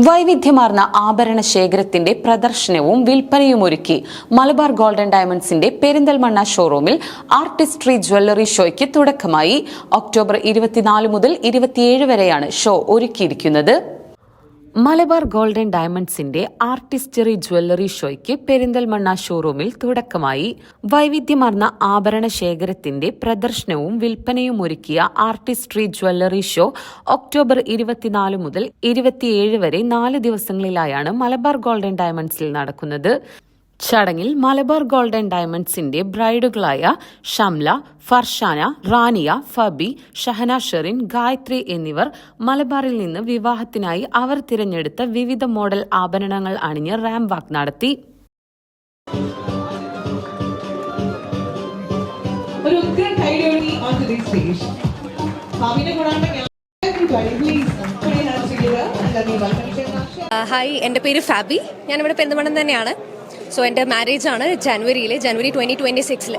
വൈവിധ്യമാർന്ന ആഭരണ ശേഖരത്തിന്റെ പ്രദർശനവും വിൽപ്പനയും ഒരുക്കി മലബാർ ഗോൾഡൻ ഡയമണ്ട്സിന്റെ പെരിന്തൽമണ്ണ ഷോറൂമിൽ ആർട്ടിസ്ട്രി ജ്വല്ലറി ഷോയ്ക്ക് തുടക്കമായി. ഒക്ടോബർ ഇരുപത്തിനാല് മുതൽ ഇരുപത്തിയേഴ് വരെയാണ് ഷോ ഒരുക്കിയിരിക്കുന്നത്. മലബാർ ഗോൾഡൻ ഡയമണ്ട്സിന്റെ ആർട്ടിസ്റ്ററി ജ്വല്ലറി ഷോയ്ക്ക് പെരിന്തൽമണ്ണ ഷോറൂമിൽ തുടക്കമായി വൈവിധ്യമാർന്ന ആഭരണ ശേഖരത്തിന്റെ പ്രദർശനവും വിൽപ്പനയും ഒരുക്കിയ ആർട്ടിസ്ട്രി ജ്വല്ലറി ഷോ ഒക്ടോബർ ഇരുപത്തിനാല് മുതൽ ഇരുപത്തിയേഴ് വരെ നാല് ദിവസങ്ങളിലായാണ് മലബാർ ഗോൾഡൻ ഡയമണ്ട്സിൽ നടക്കുന്നത്. ചടങ്ങിൽ മലബാർ ഗോൾഡൻ ഡയമണ്ട്സിന്റെ ബ്രൈഡുകളായ ഷംല ഫർഷാന റാനിയ ഫബി ഷഹന ഷെറിൻ ഗായത്രി എന്നിവർ മലബാറിൽ നിന്ന് വിവാഹത്തിനായി അവർ തിരഞ്ഞെടുത്ത വിവിധ മോഡൽ ആഭരണങ്ങൾ അണിഞ്ഞ് റാം വാക്ക് നടത്തി ഒരു ഉഗ്രൻ ഓൺ. ഭാവിനെ കൂടാണ്ട് ഞാൻ Naksha. ആ, ഹായ് എന്റെ പേര് ഫാബി ഞാനിവിടെ പെരുന്തമണ്ണം തന്നെയാണ് സോ എന്റെ മാരേജ് ആണ് ജനുവരിയിൽ ജനുവരി ട്വന്റി ട്വന്റി സിക്സിൽ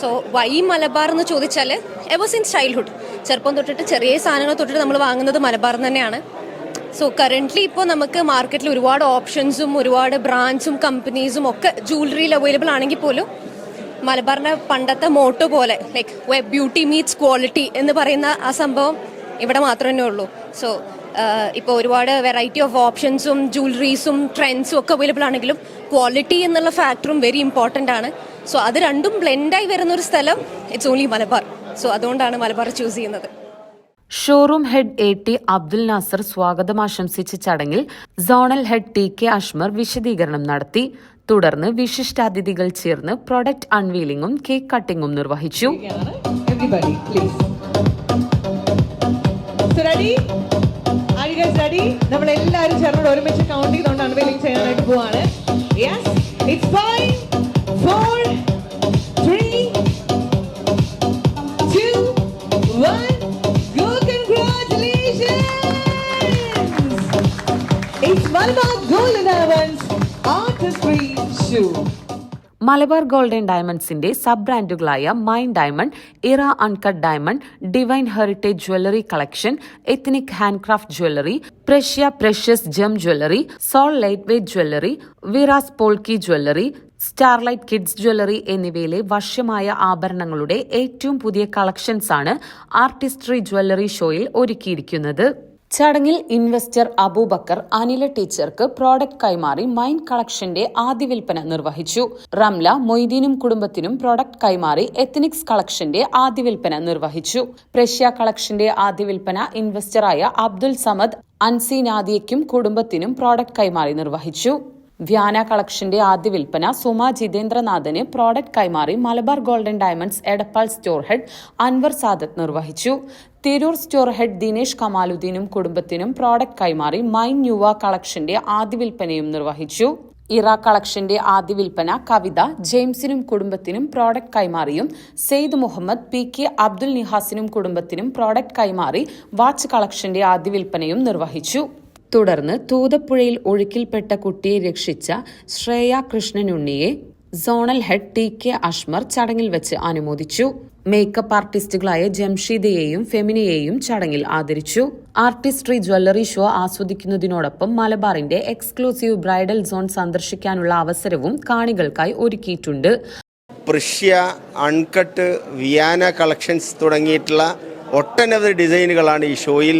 സോ വൈ മലബാർ എന്ന് ചോദിച്ചാൽ എവർ സിൻസ് ചൈൽഡ്ഹുഡ് ചെറുപ്പം തൊട്ടിട്ട് ചെറിയ സാധനങ്ങൾ തൊട്ടിട്ട് നമ്മൾ വാങ്ങുന്നത് മലബാർ തന്നെയാണ്. സോ കറന്റ്ലി ഇപ്പോൾ നമുക്ക് മാർക്കറ്റിൽ ഒരുപാട് ഓപ്ഷൻസും ഒരുപാട് ബ്രാൻഡ്സും കമ്പനീസും ഒക്കെ ജ്വല്ലറിയിൽ അവൈലബിൾ ആണെങ്കിൽ പോലും മലബാറിന്റെ പണ്ടത്തെ മോട്ടോ പോലെ ലൈക്ക് ബ്യൂട്ടി മീറ്റ്സ് ക്വാളിറ്റി എന്ന് പറയുന്ന ആ സംഭവം ഇവിടെ മാത്രമേ ഉള്ളൂ. സോ ഇപ്പോൾ ഒരുപാട് വെറൈറ്റി ഓഫ് ഓപ്ഷൻസും ജ്വല്ലറീസും ട്രെൻഡ്സും ഒക്കെ അവൈലബിൾ ആണെങ്കിലും ക്വാളിറ്റി എന്നുള്ള ഫാക്ടറും വെരി ഇമ്പോർട്ടന്റ് ആണ്. സോ അത് രണ്ടും ബ്ലെൻഡായി വരുന്ന ഒരു സ്ഥലം ഇറ്റ്സ് ഓൺലി മലബാർ. സോ അതുകൊണ്ടാണ് മലബാർ ചൂസ് ചെയ്യുന്നത്. Showroom head A T Abdul Nasar സ്വാഗതം ആശംസിച്ച ചടങ്ങിൽ zonal head T K Ashmar വിശദീകരണം നടത്തി. തുടർന്ന് വിശിഷ്ടാതിഥികൾ ചേർന്ന് പ്രൊഡക്റ്റ് അൺവീലിംഗും കേക്ക് കട്ടിംഗും നിർവഹിച്ചു. ഇരിക്കുകയാണ്. Everybody please. So ready? Are you guys ready? നമ്മൾ എല്ലാവരും ചേർന്ന് ഒരുമിച്ച് കൗണ്ട് ചെയ്തുകൊണ്ട് അൺവെയിലിംഗ് ചെയ്യാനായിട്ട് പോവാണ് yes it's five four three two one go congratulations it's Malabar golden diamonds artistry show Malabar golden ഡയമണ്ട്സിന്റെ sub ബ്രാൻഡുകളായ Mine diamond Era uncut diamond divine heritage jewellery collection ethnic handcraft jewellery Prussia precious gem jewellery soul light weight jewellery Viraaz polki jewellery starlight kids jewellery എന്നിവയിലെ വർഷമായ ആഭരണങ്ങളുടെ ഏറ്റവും പുതിയ കളക്ഷൻസാണ് Artistry jewellery ഷോയിൽ ഒരുക്കിയിരിക്കുന്നത്. ചടങ്ങിൽ investor Abubakar Anila ടീച്ചർക്ക് product കൈമാറി mine കളക്ഷന്റെ ആദ്യ വിൽപ്പന നിർവഹിച്ചു. റംല മൊയ്തീനും കുടുംബത്തിനും പ്രോഡക്റ്റ് കൈമാറി എത്തനിക്സ് കളക്ഷന്റെ ആദ്യ വിൽപ്പന നിർവഹിച്ചു. പ്രഷ്യ കളക്ഷന്റെ ആദ്യ വിൽപ്പന ഇൻവെസ്റ്ററായ അബ്ദുൽ സമദ് അൻസി നാദിയയ്ക്കും കുടുംബത്തിനും പ്രോഡക്റ്റ് കൈമാറി നിർവഹിച്ചു. വ്യാന കളക്ഷന്റെ ആദ്യ വിൽപ്പന സുമ ജിതേന്ദ്രനാഥന് പ്രോഡക്റ്റ് കൈമാറി Malabar golden diamonds Edappal store head Anwar Sadath നിർവഹിച്ചു. തിരൂർ സ്റ്റോർ ഹെഡ് ദിനേഷ് കമാലുദ്ദീനും കുടുംബത്തിനും പ്രോഡക്റ്റ് കൈമാറി മൈൻ യുവ കളക്ഷന്റെ ആദ്യ വിൽപ്പനയും നിർവഹിച്ചു. ഇറ കളക്ഷന്റെ ആദ്യ വിൽപ്പന കവിത ജെയിംസിനും കുടുംബത്തിനും പ്രോഡക്റ്റ് കൈമാറിയും സെയ്ദ് മുഹമ്മദ് പി കെ അബ്ദുൽ നിഹാസിനും കുടുംബത്തിനും പ്രോഡക്റ്റ് കൈമാറി വാച്ച് കളക്ഷന്റെ ആദ്യ വിൽപ്പനയും നിർവഹിച്ചു. തുടർന്ന് തൂതപ്പുഴയിൽ ഒഴുക്കിൽപ്പെട്ട കുട്ടിയെ രക്ഷിച്ച Shreya കൃഷ്ണനുണ്ണിയെ zonal head T K Ashmar ചടങ്ങിൽ വെച്ച് അനുമോദിച്ചു. മേക്കപ്പ് ആർട്ടിസ്റ്റുകളായ ജംഷീദയെയും ഫെമിനയെയും ചടങ്ങിൽ ആദരിച്ചു. ആർട്ടിസ്ട്രി ജ്വല്ലറി ഷോ ആസ്വദിക്കുന്നതിനോടൊപ്പം മലബാറിന്റെ എക്സ്ക്ലൂസീവ് ബ്രൈഡൽ സോൺ സന്ദർശിക്കാനുള്ള അവസരവും കാണികൾക്കായി ഒരുക്കിയിട്ടുണ്ട്. പ്രഷ്യ അൺകട്ട് വിയാന കളക്ഷൻസ് തുടങ്ങിയിട്ടുള്ള ഒട്ടനവധി ഡിസൈനുകളാണ് ഈ ഷോയിൽ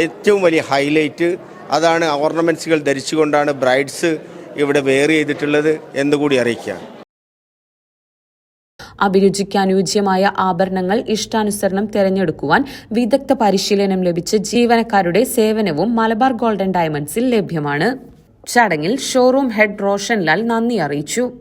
ഏറ്റവും വലിയ ഹൈലൈറ്റ്. അതാണ് ഓർണമെന്റ്സുകൾ ധരിച്ചുകൊണ്ടാണ് ബ്രൈഡ്സ് ഇവിടെ വെയർ ചെയ്തിട്ടുള്ളത് എന്നുകൂടി അറിയിക്കുക അഭിരുചിക്ക് ആഭരണങ്ങൾ ഇഷ്ടാനുസരണം തിരഞ്ഞെടുക്കുവാൻ വിദഗ്ധ പരിശീലനം ലഭിച്ച ജീവനക്കാരുടെ സേവനവും മലബാർ ഗോൾഡൻ ഡയമണ്ട്സിൽ ലഭ്യമാണ്. ചടങ്ങിൽ ഷോറൂം ഹെഡ് റോഷൻലാൽ നന്ദി അറിയിച്ചു.